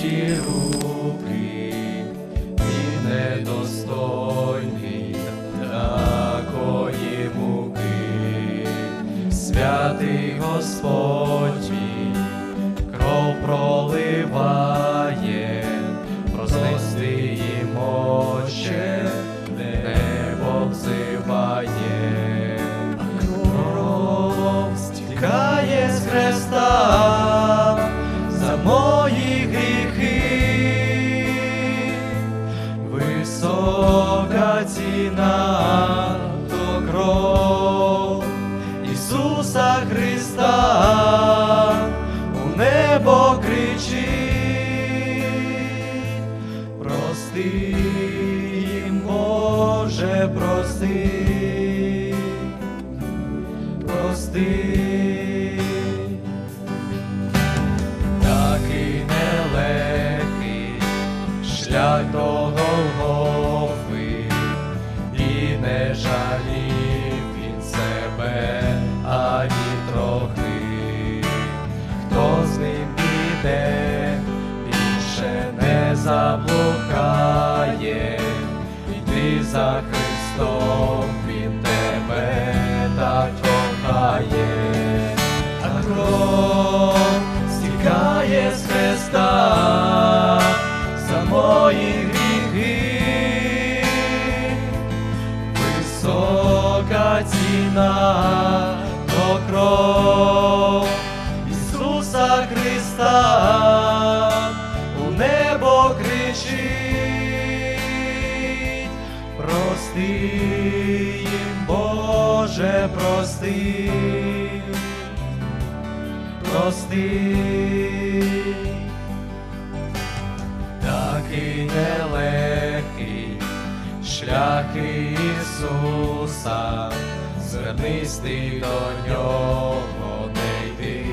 чисті руки, і недостойний такої муки, святий Господь. Висока ціна то кров Ісуса Христа у небо кричить, прости їм, Боже, прости, прости. Такий нелегкий шлях до Голгофи, трохи, хто з ним піде, більше не заблукає, йди за Христом, він тебе так кохає, а кров стікає з хреста за мої гріхи, висока ціна то кричить, прости їм, Боже, прости прости. Такий нелегкий шлях Ісуса, звернись ти до нього, не йди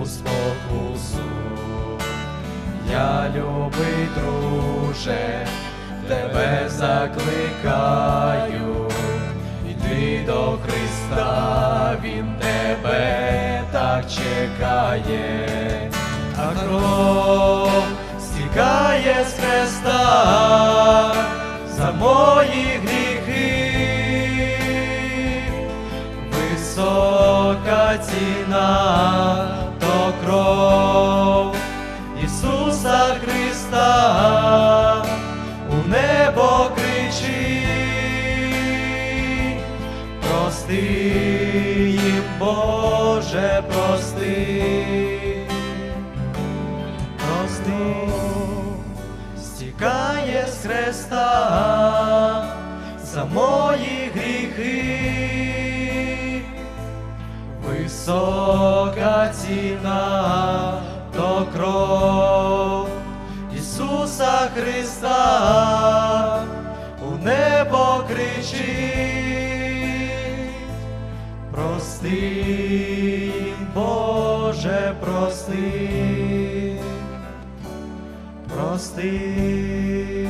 у спокусу. Я любий друже, тебе закликаю, йди до Христа, Він тебе так чекає, а кров стікає з хреста за мої гріхи, висока ціна то кров Ісуса Христа у небо кричить, прости їм, Боже, прости, прости, стікає з хреста за мої гріхи, висока ціна кричить, прости, Боже, прости, прости.